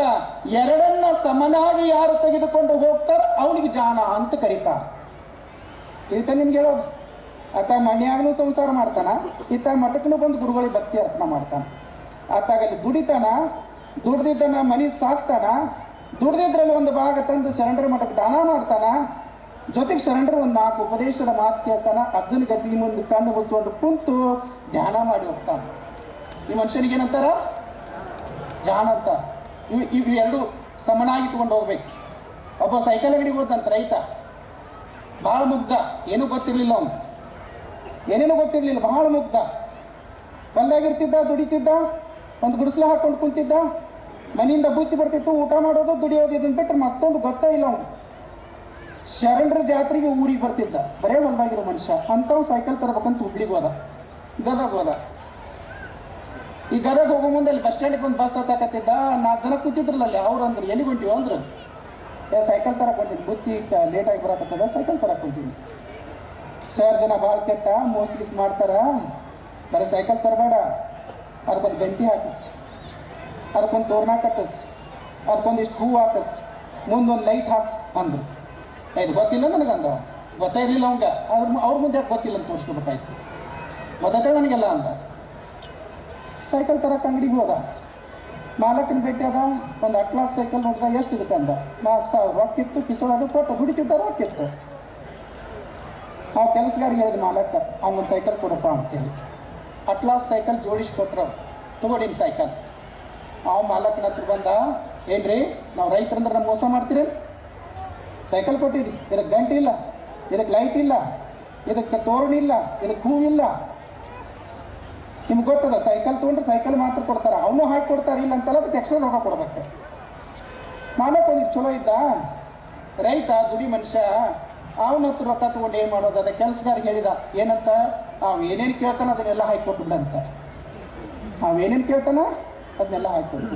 ಎರಡನ್ನ ಸಮನಾಗಿ ಯಾರು ತೆಗೆದುಕೊಂಡು ಹೋಗ್ತಾರ ಅವನಿಗೆ ಜಾಣ ಅಂತ ಕರೀತಾರ. ತಿಳಿತ ನಿಮ್ಗೆ ಹೇಳೋದು ಆತ ಮಣ್ಯಾಗನು ಸಂಸಾರ ಮಾಡ್ತಾನ, ಇತ್ತ ಮಠಕ್ಕೂ ಬಂದು ಗುರುಗಳಿಗೆ ಭಕ್ತಿ ಅರ್ಪಣೆ ಮಾಡ್ತಾನ. ಆತಾಗಲ್ಲಿ ದುಡಿತಾನ ದುಡ್ದಿದ್ದನ ಮನಿ ಸಾಕ್ತಾನ, ದುಡ್ದಿದ್ರಲ್ಲಿ ಒಂದು ಭಾಗ ತಂದು ಶರಣರ ಮಠಕ್ಕೆ ದಾನ ಮಾಡ್ತಾನ, ಜೊತೆಗೆ ಶರಣರು ಒಂದು ನಾಲ್ಕು ಉಪದೇಶದ ಮಾತು ಕೇಳ್ತಾನ, ಅಜ್ಜನ ಗದ್ದಿ ಮುಂದೆ ಕಣ್ಣು ಮುಚ್ಚಿಕೊಂಡು ಕುಂತು ಧ್ಯಾನ ಮಾಡಿ ಹೋಗ್ತಾನ. ಈ ಮನುಷ್ಯನಿಗೆ ಏನಂತಾರ? ಜಾಣ ಅಂತ. ಇವು ಇವು ಎರಡು ಸಮನಾಗಿ ತಗೊಂಡು ಹೋಗ್ಬೇಕು. ಒಬ್ಬ ಸೈಕಲ್ ಅಂಗಡಿಗೆ ಹೋದಂತ ರೈತ ಭಾಳ ಮುಗ್ಧ. ಏನೂ ಗೊತ್ತಿರಲಿಲ್ಲ ಅವನು. ಏನೇನೂ ಗೊತ್ತಿರಲಿಲ್ಲ ಬಹಳ ಮುಗ್ಧ. ಹೊಲ್ದಾಗಿರ್ತಿದ್ದ, ದುಡಿತಿದ್ದ, ಒಂದು ಗುಡಿಸ್ಲ ಹಾಕೊಂಡು ಕುಂತಿದ್ದ, ಮನೆಯಿಂದ ಬುತ್ತಿ ಬರ್ತಿತ್ತು, ಊಟ ಮಾಡೋದು, ದುಡಿಯೋದು ಇದನ್ನ ಬಿಟ್ಟರೆ ಮತ್ತೊಂದು ಗೊತ್ತೇ ಇಲ್ಲ ಅವನು. ಶರಣರ ಜಾತ್ರೆಗೆ ಊರಿಗೆ ಬರ್ತಿದ್ದ. ಬರೇ ಹೊಲ್ದಾಗಿರೋ ಮನುಷ್ಯ. ಅಂಥವ್ ಸೈಕಲ್ ತರಬೇಕಂತ ಹುಬ್ಳಿಗೆ ಹೋದ. ಗದಗ ಹೋದ. ಈ ಗದಗ ಹೋಗೋ ಮುಂದೆ ಅಲ್ಲಿ ಬಸ್ ಸ್ಟ್ಯಾಂಡಿಗೆ ಒಂದು ಬಸ್ ಹತ್ತಾಕತ್ತಿದ್ದ ನಾಲ್ಕು ಜನ ಕೂತಿದ್ರಲ್ಲ ಅಲ್ಲಿ, ಅವ್ರು ಅಂದ್ರು ಎಲ್ಲಿ ಹೊಂಟಿವಿ ಅಂದ್ರು? ಏ, ಸೈಕಲ್ ತರ ಹೊಂಟೀನಿ ಬುತ್ತಿ ಲೇಟಾಗಿ ಬರಕತ್ತದ, ಸೈಕಲ್ ತರ ಹೊಂಟೀನಿ. ಸರ್ ಜನ ಭಾಳ ಕೆಟ್ಟ ಮೋಸ್ಗಿಸ್ ಗೀಸ್ ಮಾಡ್ತಾರ. ಬರೀ ಸೈಕಲ್ ತರಬೇಡ. ಅದಕ್ಕೊಂದು ಗಂಟಿ ಹಾಕಿಸ್. ಅದಕ್ಕೊಂದು ತೋರಣ ಕಟ್ಟಿಸ್. ಅದಕ್ಕೊಂದಿಷ್ಟು ಹೂ ಹಾಕಿಸ್. ಮುಂದೊಂದು ಲೈಟ್ ಹಾಕ್ಸ್ ಅಂದ್ರು. ಇದು ಗೊತ್ತಿಲ್ಲ ನನಗಂದ ಗೊತ್ತೇ ಇರಲಿಲ್ಲ ಅವಂಗ. ಅದ್ರ ಅವ್ರ ಮುಂದೆ ಗೊತ್ತಿಲ್ಲ ಅಂತ ತೋರಿಸ್ಕೋಬೇಕಾಯ್ತು? ನನಗೆಲ್ಲ ಅಂದ? ಸೈಕಲ್ ತರಕ್ಕೆ ಅಂಗಡಿಗೆ ಹೋದ ಮಾಲಕನ ಭೇಟಿ ಅದ ಒಂದು ಅಟ್ಲಾಸ್ ಸೈಕಲ್ ನೋಡಿದ ಎಷ್ಟು ಇದಕ್ಕೆ ಅಂದ ನಾಲ್ಕು ಸಾವಿರ ರೊಕ್ಕಿತ್ತು ಕಿಸೋದಾಗ ಕೊಟ್ಟು ದುಡಿತಿದ್ದ ರೊಕ್ಕಿತ್ತು ಆ ಕೆಲಸಗಾರಿಗೆ ಹೇಳಿದ ಮಾಲಕ ಅವನೊಂದು ಸೈಕಲ್ ಕೊಡಪ್ಪ ಅಂತೇಳಿ. ಅಟ್ಲಾಸ್ ಸೈಕಲ್ ಜೋಡಿಸಿ ಕೊಟ್ರು. ತಗೊಡಿನ ಸೈಕಲ್ ಅವ ಮಾಲಕನ ಹತ್ರ ಬಂದ, ಏನ್ರಿ, ನಾವು ರೈತರಂದ್ರೆ ನಮ್ಮ ಮೋಸ ಮಾಡ್ತೀರಿ? ಸೈಕಲ್ ಕೊಟ್ಟಿರಿ. ಇದಕ್ಕೆ ಗಂಟೆ ಇಲ್ಲ. ಇದಕ್ಕೆ ಲೈಟ್ ಇಲ್ಲ. ಇದಕ್ಕೆ ತೋರಣ ಇಲ್ಲ. ಇದಕ್ಕೆ ಹೂವಿಲ್ಲ. ನಿಮ್ಗೆ ಗೊತ್ತದ, ಸೈಕಲ್ ತೊಗೊಂಡ್ರೆ ಸೈಕಲ್ ಮಾತ್ರ ಕೊಡ್ತಾರೆ. ಅವನು ಹಾಕಿ ಕೊಡ್ತಾರೆ, ಇಲ್ಲ ಅಂತಲ್ಲ ಅದಕ್ಕೆ ಎಕ್ಸ್ಟ್ರಾ ರೊಕ್ಕ ಕೊಡ್ಬೇಕು. ಮಾಲಕ್ ಒಂದು ಚಲೋ ಇದ್ದ? ರೈತ, ದುಡಿ ಮನುಷ್ಯ, ಅವನ ಹತ್ರ ರೊಕ್ಕ ತೊಗೊಂಡು ಏನು ಮಾಡೋದು? ಅದ ಕೆಲಸಗಾರ ಹೇಳಿದ, ಏನಂತ? ಅವ್ ಏನೇನು ಕೇಳ್ತಾನ ಅದನ್ನೆಲ್ಲ ಹಾಕಿಕೊಟ್ಬಿಡಂತ ಅವ್ ಏನೇನು ಕೇಳ್ತಾನ ಅದನ್ನೆಲ್ಲ ಹಾಕಿಕೊಟ್ಟು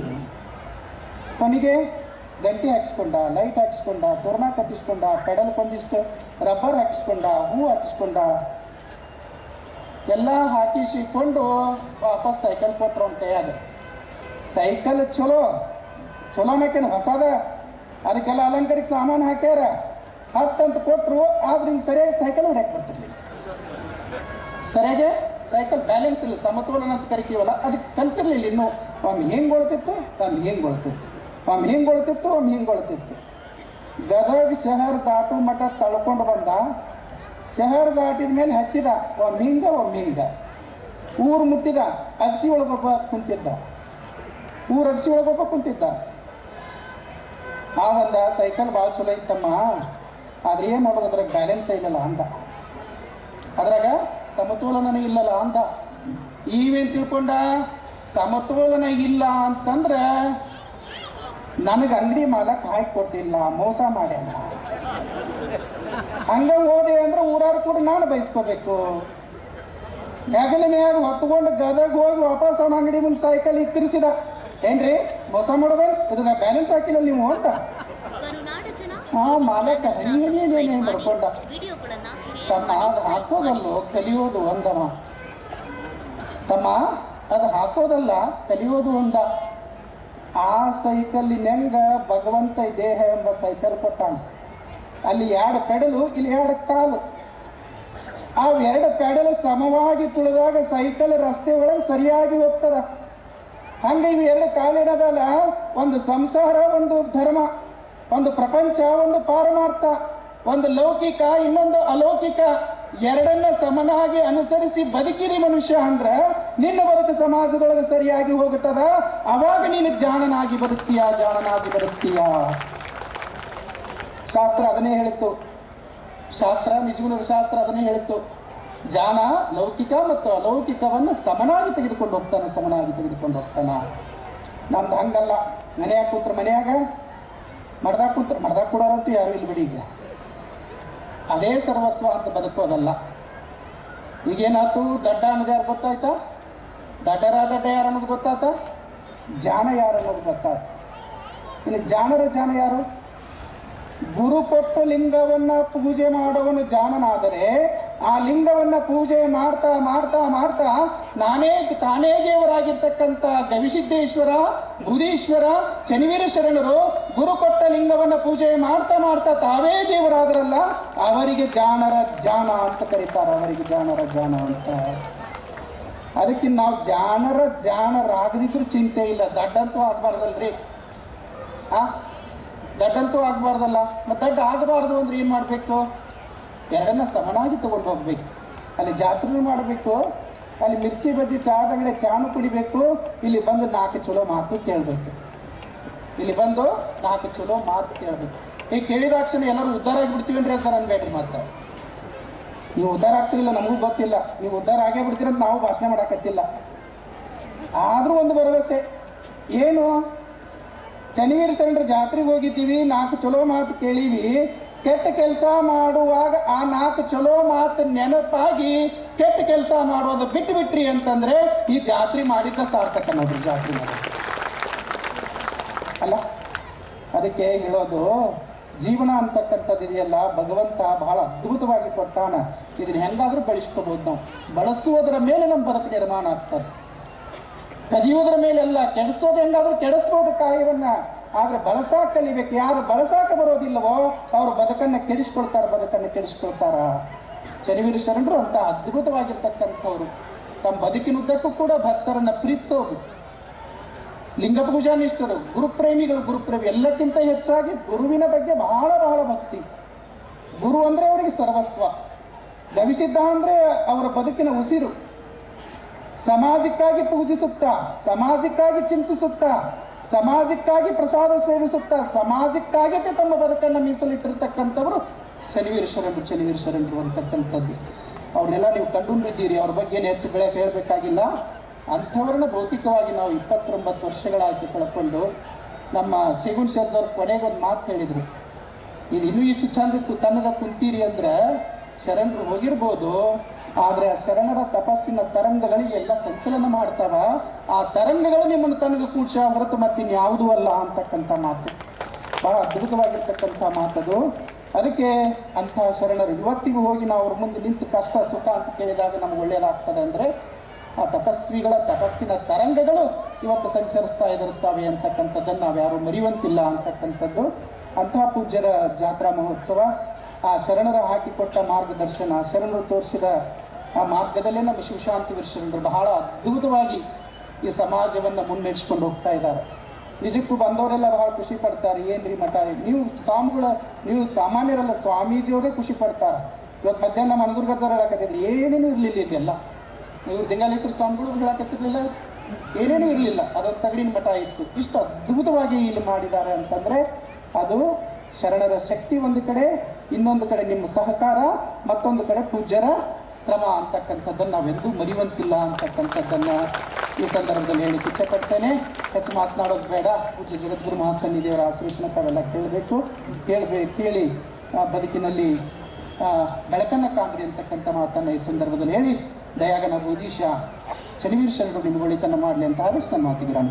ಕೊನೆಗೆ ಗಂಟೆ ಹಾಕಿಸ್ಕೊಂಡ, ಲೈಟ್ ಹಾಕಿಸ್ಕೊಂಡ, ತೋರಣ ಕಟ್ಟಿಸ್ಕೊಂಡ, ಪೆಡಲ್ ಕೊಂಡಿಸ್ಕೊ ರಬ್ಬರ್ ಹಾಕಿಸ್ಕೊಂಡ, ಹೂ ಹಾಕಿಸ್ಕೊಂಡ ಎಲ್ಲ ಹಾಕಿಸಿಕೊಂಡು ವಾಪಸ್ ಸೈಕಲ್ ಕೊಟ್ರು ಅವ್ನ ಕೈಯಾಗ ಸೈಕಲ್ ಚಲೋ ಚಲೋ ಅನ್ನಕೇನು ಹೊಸದ? ಅದಕ್ಕೆಲ್ಲ ಅಲಂಕಾರಿಕ ಸಾಮಾನು ಹಾಕ್ಯಾರ. ಹತ್ತಂತ ಕೊಟ್ಟರು ಆದ್ರೆ ಹಿಂಗೆ ಸರಿಯಾಗಿ ಸೈಕಲ್ ಹೊಡ್ಯಾಕೆ ಬರ್ತಿರ್ಲಿಲ್ಲ ಸರಿಯಾಗೆ ಸೈಕಲ್ ಬ್ಯಾಲೆನ್ಸ್ ಇಲ್ಲ, ಸಮತೋಲನ ಅಂತ ಕರಿತೀವಲ್ಲ, ಅದಕ್ಕೆ ಕಲ್ತಿರ್ಲಿಲ್ಲ ಇನ್ನು. ಒಮ್ಮೆ ಹೆಂಗೆ ಹೊಳ್ತಿತ್ತು ಒಮ್ಮೆ ಹೆಂಗೆ ಹೊಳ್ತಿತ್ತು ಒಮ್ಮೆ ಹಿಂಗೆ ಹೊಳ್ತಿತ್ತು ಒಮ್ಮೆ ಹಿಂಗೆ ಹೊಳ್ತಿತ್ತು ಗದಗ ಶಹರ್ ದಾಟು ಮಠ ತಳ್ಕೊಂಡು ಬಂದ. ಶಹರ್ ದಾಟಿದ ಮೇಲೆ ಹತ್ತಿದ ಒಮ್ಮೆ ಹಿಂಗ ಒಮ್ಮೆ ಹಿಂಗ ಊರು ಮುಟ್ಟಿದ, ಅಗಸಿ ಒಳಗೊಬ್ಬ ಕುಂತಿದ್ದ. ಊರು ಅಗಸಿ ಒಳಗೊಬ್ಬ ಕುಂತಿದ್ದ. ಆ ಒಂದ ಸೈಕಲ್ ಭಾಳ ಚಲೋ ಇತ್ತಮ್ಮ. ಆದ್ರೆ ಏನು ಮಾಡೋದು, ಅದ್ರಾಗ ಬ್ಯಾಲೆನ್ಸ್ ಇಲ್ಲಲ್ಲ ಅಂದ. ಅದ್ರಾಗ ಸಮತೋಲನನೇ ಇಲ್ಲಲ್ಲ ಅಂದ. ಈವೇನ್ ತಿಳ್ಕೊಂಡ? ಸಮತೋಲನ ಇಲ್ಲ ಅಂತಂದ್ರೆ ನನಗೆ ಅಂಗಡಿ ಮಾಲಕ್ ಹಾಕಿ ಕೊಟ್ಟಿಲ್ಲ, ಮೋಸ ಮಾಡ್ಯಾನ. ಹಂಗ ಹೋದೆ ಅಂದ್ರೆ ಊರಾರು ಕೂಡ ನಾನು ಬಯಸ್ಕೋಬೇಕು ಹೆಗಲ ಮ್ಯಾಗ ಹೊತ್ಕೊಂಡು ಗದಗ ಹೋಗಿ ವಾಪಸ್ ಅವನ ಅಂಗಡಿ ಮುಂದೆ ಸೈಕಲ್ ಇತ್ತಿರಿಸಿದ ಏನ್ರಿ, ಮೋಸ ಮಾಡೋದೇನ್? ಇದನ್ನ ಬ್ಯಾಲೆನ್ಸ್ ಹಾಕಿಲ್ಲ ನೀವು ಅಂತ. ಹಾ ಮಾಲಕ ಹಂಗೇನೇನೇ ಮಾಡ್ಕೊಂಡ? ತಮ್ಮ ಅದು ಹಾಕೋದಲ್ಲೋ, ಕಲಿಯೋದು ಒಂದಮ್ಮ ತಮ್ಮ, ಅದು ಹಾಕೋದಲ್ಲ, ಕಲಿಯೋದು ಒಂದ. ಆ ಸೈಕಲ್ ಸೈಕಲ್ಲಿನೆಂಗ ಭಗವಂತ ದೇಹ ಎಂಬ ಸೈಕಲ್ ಕೊಟ್ಟಾನ. ಅಲ್ಲಿ ಎರಡು ಪೆಡಲು, ಇಲ್ಲಿ ಎರಡು ಕಾಲು. ಆ ಎರಡು ಪೆಡಲು ಸಮವಾಗಿ ತುಳಿದಾಗ ಸೈಕಲ್ ರಸ್ತೆ ಒಳಗೆ ಸರಿಯಾಗಿ ಹೋಗ್ತದ. ಹಂಗೆ ಇವು ಎರಡು ಕಾಲಿಡೋದಲ್ಲ ಒಂದು ಸಂಸಾರ, ಒಂದು ಧರ್ಮ, ಒಂದು ಪ್ರಪಂಚ, ಒಂದು ಪಾರಮಾರ್ಥ, ಒಂದು ಲೌಕಿಕ, ಇನ್ನೊಂದು ಅಲೌಕಿಕ, ಎರಡನ್ನ ಸಮನಾಗಿ ಅನುಸರಿಸಿ ಬದುಕಿರಿ ಮನುಷ್ಯ ಅಂದ್ರೆ ನಿನ್ನ ಬದುಕು ಸಮಾಜದೊಳಗೆ ಸರಿಯಾಗಿ ಹೋಗುತ್ತದ ಅವಾಗ ನೀನು ಜಾಣನಾಗಿ ಬದುಕ್ತೀಯ ಜಾಣನಾಗಿ ಬದುಕ್ತೀಯ. ಶಾಸ್ತ್ರ ಅದನ್ನೇ ಹೇಳಿತ್ತು. ಶಾಸ್ತ್ರ ನಿಜಗುಣರ ಶಾಸ್ತ್ರ ಅದನ್ನೇ ಹೇಳಿತ್ತು. ಜಾನ ಲೌಕಿಕ ಮತ್ತು ಅಲೌಕಿಕವನ್ನು ಸಮನಾಗಿ ತೆಗೆದುಕೊಂಡು ಹೋಗ್ತಾನೆ, ಸಮನಾಗಿ ತೆಗೆದುಕೊಂಡು ಹೋಗ್ತಾನ. ನಮ್ದು ಹಂಗಲ್ಲ. ಮನೆಯಾಗ ಕೂತ್ರ ಮನೆಯಾಗ ಮಡ್ದಾಗ ಕೂತ್ರ ಮಡ್ದಾಗ ಕೊಡೋರಂತೂ ಯಾರು ಇಲ್ಲಿ ಬಿಡಿ ಈಗ. ಅದೇ ಸರ್ವಸ್ವ ಅಂತ ಬದುಕೋದಲ್ಲ ಈಗೇನಾಯ್ತು? ದಡ್ಡ ಅನ್ನೋದು ಯಾರು ಗೊತ್ತಾಯ್ತ? ದಡ್ಡರ ದಡ್ಡ ಯಾರು ಅನ್ನೋದು ಗೊತ್ತಾಯ್ತ? ಜಾಣ ಯಾರು ಅನ್ನೋದು ಗೊತ್ತಾಯ್ತು. ಇನ್ನು ಜಾಣರ ಜಾಣ ಯಾರು? ಗುರು ಕೊಟ್ಟು ಲಿಂಗವನ್ನ ಪೂಜೆ ಮಾಡುವನು ಜಾಣನಾದರೆ ಆ ಲಿಂಗವನ್ನ ಪೂಜೆ ಮಾಡ್ತಾ ಮಾಡ್ತಾ ಮಾಡ್ತಾ ನಾನೇ ತಾನೇ ದೇವರಾಗಿರ್ತಕ್ಕಂಥ ಗವಿಸಿದ್ದೇಶ್ವರ, ಬುಧೀಶ್ವರ, ಶನಿವೀರ ಶರಣರು ಗುರು ಕೊಟ್ಟ ಲಿಂಗವನ್ನ ಪೂಜೆ ಮಾಡ್ತಾ ಮಾಡ್ತಾ ತಾವೇ ದೇವರಾದ್ರಲ್ಲ, ಅವರಿಗೆ ಜಾಣರ ಜಾಣ ಅಂತ ಕರೀತಾರೆ, ಅವರಿಗೆ ಜಾಣರ ಜಾಣ ಅಂತ. ಅದಕ್ಕೆ ನಾವು ಜಾಣರ ಜಾಣರಾಗದಿದ್ರು ಚಿಂತೆ ಇಲ್ಲ, ದಡ್ಡಂತೂ ಆಗ್ಬಾರ್ದಲ್ರಿ. ಆ ದಡ್ಡಂತೂ ಆಗಬಾರ್ದಲ್ಲ, ಮತ್ತು ದಡ್ಡ ಆಗಬಾರ್ದು ಅಂದ್ರೆ ಏನು ಮಾಡಬೇಕು? ಎರಡನ್ನ ಸಮನಾಗಿ ತೊಗೊಂಡು ಹೋಗ್ಬೇಕು. ಅಲ್ಲಿ ಜಾತ್ರೆ ಮಾಡಬೇಕು, ಅಲ್ಲಿ ಮಿರ್ಚಿ ಬಜ್ಜಿ ಚಾದ ಅಂಗಡಿ ಚಾನು ಕುಡಿಬೇಕು, ಇಲ್ಲಿ ಬಂದು ನಾಲ್ಕು ಚಲೋ ಮಾತು ಕೇಳಬೇಕು. ಇಲ್ಲಿ ಬಂದು ನಾಲ್ಕು ಚಲೋ ಮಾತು ಕೇಳಬೇಕು. ಈಗ ಕೇಳಿದಾಕ್ಷಣ ಎಲ್ಲರೂ ಉದ್ಧಾರ ಆಗಿಬಿಡ್ತೀವೇನ್ರಿ ಸರ್ ಅನ್ಬೇಡ್ರಿ ಮತ್ತೆ. ನೀವು ಉದ್ಧಾರ ಆಗ್ತಿರಲಿಲ್ಲ, ನಮಗೂ ಗೊತ್ತಿಲ್ಲ. ನೀವು ಉದ್ಧಾರ ಆಗೇ ಬಿಡ್ತೀರಂತ ನಾವು ಭಾಷಣ ಮಾಡಕತ್ತಿಲ್ಲ. ಆದರೂ ಒಂದು ಭರವಸೆ. ಏನು? ಶನಿವೀರ ಶರಣರ ಜಾತ್ರೆಗೆ ಹೋಗಿದ್ದೀವಿ, ನಾಲ್ಕು ಚಲೋ ಮಾತು ಕೇಳೀವಿ ಕೆಟ್ಟ ಕೆಲಸ ಮಾಡುವಾಗ ಆ ನಾಲ್ಕು ಚಲೋ ಮಾತು ನೆನಪಾಗಿ ಕೆಟ್ಟ ಕೆಲಸ ಮಾಡೋದು ಬಿಟ್ಟು ಬಿಟ್ರಿ ಅಂತಂದ್ರೆ ಈ ಜಾತ್ರೆ ಮಾಡಿದ್ದ ಸಾರ್ಥಕ ನೋಡ್ರಿ, ಜಾತ್ರೆ ಅಲ್ಲ, ಅದಕ್ಕೆ ಹೇಳೋದು, ಜೀವನ ಅಂತಕ್ಕಂಥದ್ದು ಇದೆಯಲ್ಲ, ಭಗವಂತ ಬಹಳ ಅದ್ಭುತವಾಗಿ ಕೊಟ್ಟಾನ. ಇದನ್ನ ಹೆಂಗಾದ್ರೂ ಬಳಸ್ಕೋಬಹುದು ನಾವು. ಬಳಸುವುದರ ಮೇಲೆ ನಮ್ಮ ಬದುಕು ನಿರ್ಮಾಣ ಆಗ್ತದೆ. ಕದಿಯುವುದರ ಮೇಲೆಲ್ಲ ಕೆಡಿಸೋದು ಹೆಂಗಾದ್ರೂ ಕೆಡಿಸ್ಬೋದು ಕಾಯವನ್ನ. ಆದ್ರೆ ಬಳಸಾಕ ಕಲಿಬೇಕು ಯಾರು ಬಳಸಾಕ ಬರೋದಿಲ್ಲವೋ ಅವರು ಬದುಕನ್ನ ಕೆಡಿಸ್ಕೊಳ್ತಾರ ಬದುಕನ್ನ ಕೆಡಿಸ್ಕೊಳ್ತಾರ. ಚನಿವೀರ ಶರಣರು ಅಂತ ಅದ್ಭುತವಾಗಿರ್ತಕ್ಕಂಥವ್ರು. ತಮ್ಮ ಬದುಕಿನುದ್ದಕ್ಕೂ ಕೂಡ ಭಕ್ತರನ್ನ ಪ್ರೀತಿಸೋದು. ಲಿಂಗ ಪೂಜಾನಿಷ್ಠರು ಗುರುಪ್ರೇಮಿಗಳು, ಗುರುಪ್ರೇಮಿ ಎಲ್ಲಕ್ಕಿಂತ ಹೆಚ್ಚಾಗಿ ಗುರುವಿನ ಬಗ್ಗೆ ಬಹಳ ಬಹಳ ಭಕ್ತಿ. ಗುರು ಅಂದ್ರೆ ಅವರಿಗೆ ಸರ್ವಸ್ವ. ಗವಿಸಿದ್ದ ಅಂದ್ರೆ ಅವರ ಬದುಕಿನ ಉಸಿರು. ಸಮಾಜಕ್ಕಾಗಿ ಪೂಜಿಸುತ್ತಾ, ಸಮಾಜಕ್ಕಾಗಿ ಚಿಂತಿಸುತ್ತಾ, ಸಮಾಜಕ್ಕಾಗಿ ಪ್ರಸಾದ ಸೇವಿಸುತ್ತಾ, ಸಮಾಜಕ್ಕಾಗಿ ತಮ್ಮ ಬದುಕನ್ನು ಮೀಸಲಿಟ್ಟಿರ್ತಕ್ಕಂಥವರು ಶನಿವೀರ ಶರಣರು ಶನಿವೀರ ಶರಣರು ಅಂತಕ್ಕಂಥದ್ದು. ಅವ್ರನ್ನೆಲ್ಲ ನೀವು ಕಂಡುಕೊಂಡಿದ್ದೀರಿ. ಅವ್ರ ಬಗ್ಗೆ ಏನು ಹೆಚ್ಚು ಬೆಳೆ ಹೇಳಬೇಕಾಗಿಲ್ಲ. ಅಂಥವ್ರನ್ನ ಭೌತಿಕವಾಗಿ ನಾವು ಇಪ್ಪತ್ತೊಂಬತ್ತು ವರ್ಷಗಳಾಗಿ ಕಳ್ಕೊಂಡು ನಮ್ಮ ಸಿಗುನ್ ಶರ್ಜ್ ಅವ್ರು ಕೊನೆಗೊಂದು ಮಾತು ಹೇಳಿದರು. ಇದು ಇನ್ನೂ ಇಷ್ಟು ಚಂದಿತ್ತು ತನಗ ಕುಂತೀರಿ ಅಂದ್ರೆ ಶರಣರು ಹೋಗಿರ್ಬೋದು. ಆದ್ರೆ ಆ ಶರಣರ ತಪಸ್ಸಿನ ತರಂಗಗಳಿಗೆ ಎಲ್ಲ ಸಂಚಲನ ಮಾಡ್ತಾವ. ಆ ತರಂಗಗಳು ನಿಮ್ಮನ್ನು ತನಗ ಕೂಡ್ಸ ಹೊರತು ಮತ್ತಿನ್ಯಾವುದೂ ಅಲ್ಲ ಅಂತಕ್ಕಂಥ ಮಾತು. ಬಹಳ ಅದ್ಭುತವಾಗಿರ್ತಕ್ಕಂಥ ಮಾತದು. ಅದಕ್ಕೆ ಅಂತಹ ಶರಣರು, ಇವತ್ತಿಗೂ ಹೋಗಿ ನಾವು ಅವ್ರ ಮುಂದೆ ನಿಂತು ಕಷ್ಟ, ಸುಖ ಅಂತ ಕೇಳಿದಾಗ ನಮ್ಗೆ ಒಳ್ಳೆಯದಾಗ್ತದೆ ಅಂದ್ರೆ ಆ ತಪಸ್ವಿಗಳ ತಪಸ್ಸಿನ ತರಂಗಗಳು ಇವತ್ತು ಸಂಚರಿಸ್ತಾ ಇರುತ್ತವೆ ಅಂತಕ್ಕಂಥದ್ದನ್ನು ನಾವು ಯಾರು ಮರೆಯುವಂತಿಲ್ಲ ಅಂತಕ್ಕಂಥದ್ದು. ಅಂತಹ ಪೂಜ್ಯರ ಜಾತ್ರಾ ಮಹೋತ್ಸವ ಆ ಶರಣರ ಹಾಕಿಕೊಟ್ಟ ಮಾರ್ಗದರ್ಶನ, ಶರಣರು ತೋರಿಸಿದ ಆ ಮಾರ್ಗದಲ್ಲೇ ನಮ್ಮ ಶಿವಶಾಂತಿ ವೀರಶರಣರು ಬಹಳ ಅದ್ಭುತವಾಗಿ ಈ ಸಮಾಜವನ್ನು ಮುನ್ನಡೆಸ್ಕೊಂಡು ಹೋಗ್ತಾ ಇದ್ದಾರೆ. ನಿಜಕ್ಕೂ ಬಂದವರೆಲ್ಲ ಬಹಳ ಖುಷಿ ಪಡ್ತಾರೆ. ಏನ್ರಿ ಮಠ? ನೀವು ಸ್ವಾಮಿಗಳ, ನೀವು ಸಾಮಾನ್ಯರಲ್ಲ ಸ್ವಾಮೀಜಿಯವರೇ ಖುಷಿ ಪಡ್ತಾರೆ. ಇವತ್ತು ಮಧ್ಯಾಹ್ನ ಮನದುರ್ಗ ಸರ್ ಹೇಳಕತ್ತಿದ್ರು, ಏನೇನು ಇರಲಿಲ್ಲ ಇಲ್ಲೆಲ್ಲ ಇವ್ರು ದಿಂಗಾಲೇಶ್ವರ ಸ್ವಾಮಿಗಳು ಹೇಳಕತ್ತಿರ್ಲಿಲ್ಲ ಏನೇನೂ ಇರಲಿಲ್ಲ. ಅದೊಂದು ತಗಡಿನ ಮಠ ಇತ್ತು. ಇಷ್ಟು ಅದ್ಭುತವಾಗಿ ಇಲ್ಲಿ ಮಾಡಿದ್ದಾರೆ ಅಂತಂದ್ರೆ ಅದು ಶರಣರ ಶಕ್ತಿ ಒಂದು ಕಡೆ, ಇನ್ನೊಂದು ಕಡೆ ನಿಮ್ಮ ಸಹಕಾರ, ಮತ್ತೊಂದು ಕಡೆ ಪೂಜ್ಯರ ಶ್ರಮ ಅಂತಕ್ಕಂಥದ್ದನ್ನು ನಾವೆಂದೂ ಮರಿವಂತಿಲ್ಲ ಅಂತಕ್ಕಂಥದ್ದನ್ನು ಈ ಸಂದರ್ಭದಲ್ಲಿ ಹೇಳಿ ಇಚ್ಛೆಪಡ್ತೇನೆ ಹೆಚ್ಚು ಮಾತನಾಡೋದು ಬೇಡ. ಪೂಜ್ಯ ಜಗದ್ಗುರು ಮಹಾಸನ್ನಿಧಿಯವರ ಆಶ್ಲೇಷಣ ತಾವೆಲ್ಲ ಕೇಳಬೇಕು. ಕೇಳಬೇಕು ಕೇಳಿ ಬದುಕಿನಲ್ಲಿ ಬೆಳಕನ್ನು ಕಾಣ್ರಿ ಅಂತಕ್ಕಂಥ ಮಾತನ್ನು ಈ ಸಂದರ್ಭದಲ್ಲಿ ಹೇಳಿ. ದಯಾಗನ ಭೂಜೀಶ ಶನಿವೀರ ಶರಣರು ಒಳಿತನ ಮಾಡಲಿ ಅಂತ ಹಾರಿಸಿ ನನ್ನ ಮಾತಿಗೆ ರಾಮ್